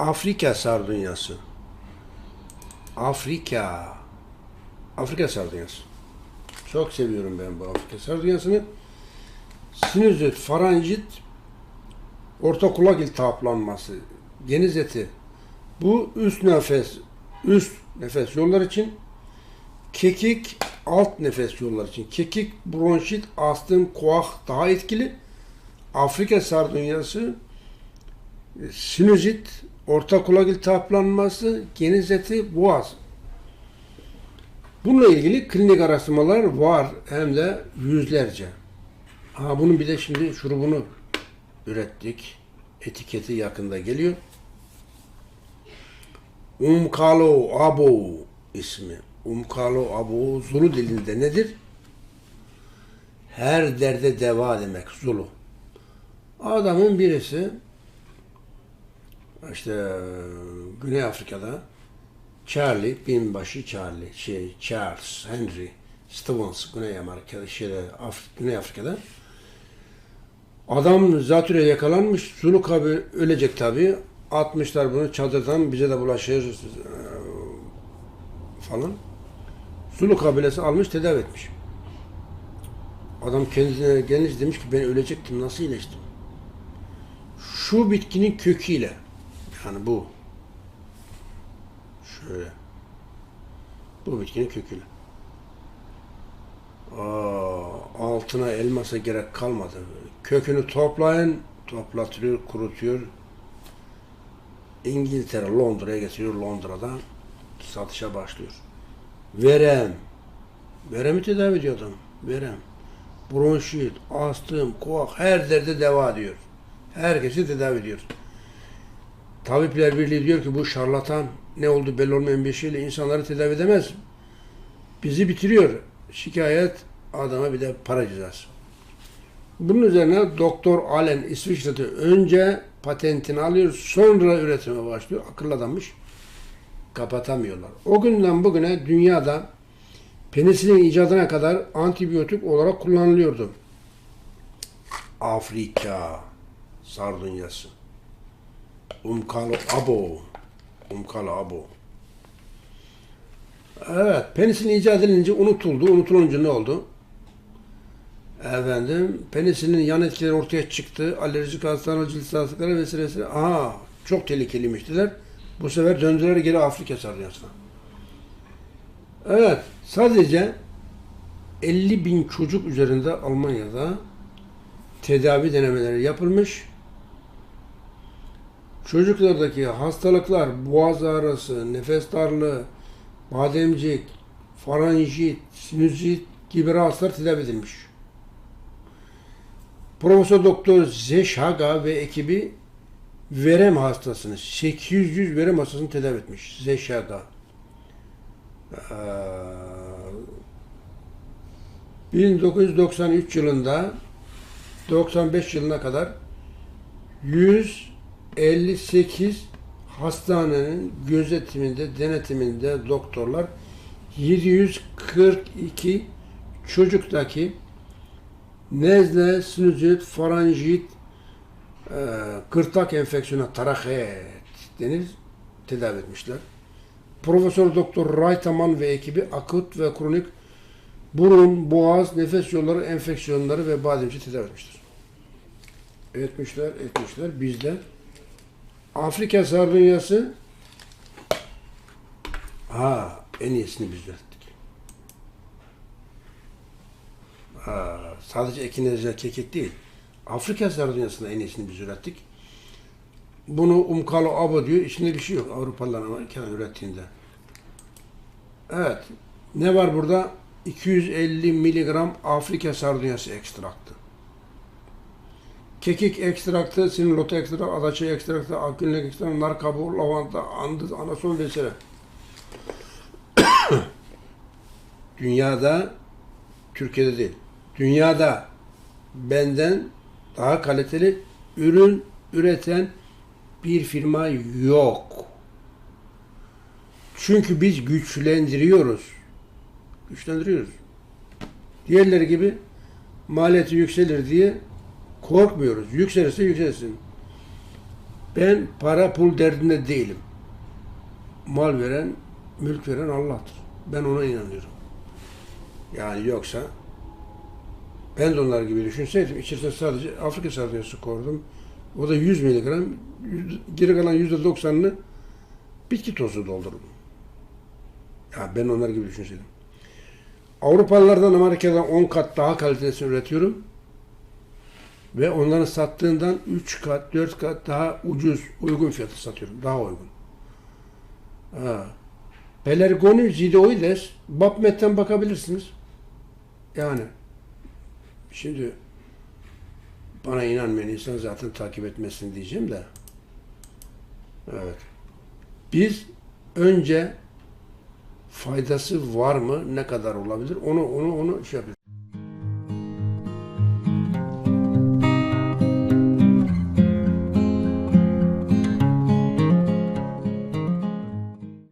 Afrika sardunyası. Afrika. Afrika sardunyası. Çok seviyorum ben bu Afrika sardunyasını. Sinüzit, faranjit, orta kulak iltihaplanması, geniz eti. Bu üst nefes, üst nefes yolları için kekik alt nefes yolları için. Kekik, bronşit, astım, koah daha etkili. Afrika sardunyası e, sinüzit, orta kulak iltihaplanması, geniz eti, boğaz. Bununla ilgili klinik araştırmalar var hem de yüzlerce. Ha bunun bir de şimdi şurubunu ürettik. Etiketi yakında geliyor. Umkalo Abo ismi. Umkalo Abo Zulu dilinde nedir? Her derde deva demek Zulu. Adamın birisi işte Güney Afrika'da Charlie, binbaşı Charlie, şey Charles Henry Stevens Güney Amerika'da, şeyde, Af Güney Afrika'da Adam zatüre yakalanmış. Zuluk abi ölecek tabi. Atmışlar bunu çadırdan bize de bulaşır e, falan. Zulu kabilesi almış tedavi etmiş. Adam kendine gelince demiş ki ben ölecektim nasıl iyileştim? Şu bitkinin köküyle yani bu şöyle bu bitkinin köküyle Aa, altına elmasa gerek kalmadı. Kökünü toplayın, toplatıyor, kurutuyor. İngiltere, Londra'ya getiriyor. Londra'da satışa başlıyor. Verem. Veremi tedavi ediyor adam. Verem. Bronşit, astım, koak her derde deva diyor. Herkesi tedavi ediyor. Tabipler Birliği diyor ki bu şarlatan ne oldu belli olmayan bir şeyle insanları tedavi edemez. Bizi bitiriyor. Şikayet adama bir de para cezası. Bunun üzerine Doktor Allen İsviçre'de önce patentini alıyor, sonra üretime başlıyor. Akıllı adammış. Kapatamıyorlar. O günden bugüne dünyada penisilin icadına kadar antibiyotik olarak kullanılıyordu. Afrika sardunyası. Umkalo abo. Umkalo abo. Evet, penisilin icat edilince unutuldu. Unutulunca ne oldu? Efendim, penisilinin yan etkileri ortaya çıktı. Alerjik hastalığı, cilt hastalıkları vesaire. Aha, çok tehlikeliymiş dediler. Bu sefer döndüler geri Afrika sardunyasına. Evet, sadece 50 bin çocuk üzerinde Almanya'da tedavi denemeleri yapılmış. Çocuklardaki hastalıklar, boğaz ağrısı, nefes darlığı, bademcik, faranjit, sinüzit gibi rahatsızlar tedavi edilmiş. Profesör Doktor Zeşhaga ve ekibi verem hastasını, 800 verem hastasını tedavi etmiş. Zeşhaga. Ee, 1993 yılında 95 yılına kadar 158 hastanenin gözetiminde, denetiminde doktorlar 742 çocuktaki nezle, sinüzit, faranjit, e, gırtlak enfeksiyonu, taraket denir, tedavi etmişler. Profesör Doktor Raytaman ve ekibi akut ve kronik burun, boğaz, nefes yolları enfeksiyonları ve bademci tedavi etmiştir. Etmişler, etmişler. Bizde Afrika sardunyası ha en iyisini biz ürettik. Ha, sadece ekinezler kekik değil. Afrika sardunyasının en iyisini biz ürettik. Bunu Umkalo Abo diyor. İçinde bir şey yok. Avrupalılar Amerika'dan ürettiğinde. Evet. Ne var burada? 250 miligram Afrika sardunyası ekstraktı. Kekik ekstraktı, sinirlotu ekstraktı, adaçı ekstraktı, akgünlük ekstraktı, nar kabuğu, lavanta, andız, anason vesaire. Dünyada, Türkiye'de değil, dünyada benden daha kaliteli ürün üreten bir firma yok. Çünkü biz güçlendiriyoruz. Güçlendiriyoruz. Diğerleri gibi maliyeti yükselir diye korkmuyoruz. Yükselirse yükselsin. Ben para pul derdinde değilim. Mal veren, mülk veren Allah'tır. Ben ona inanıyorum. Yani yoksa ben de onlar gibi düşünseydim içerisine sadece Afrika sardunyası koydum. O da 100 miligram, geri kalan %90'ını bitki tozu doldururum. Ya ben onlar gibi düşünseydim. Avrupalılardan Amerika'dan 10 kat daha kalitesini üretiyorum. Ve onların sattığından 3 kat, 4 kat daha ucuz, uygun fiyatı satıyorum. Daha uygun. Ha. Pelargonium zidoides, Babmet'ten bakabilirsiniz. Yani şimdi bana inanmayan insan zaten takip etmesin diyeceğim de. Evet. Biz önce faydası var mı, ne kadar olabilir onu onu onu şey yapıyoruz.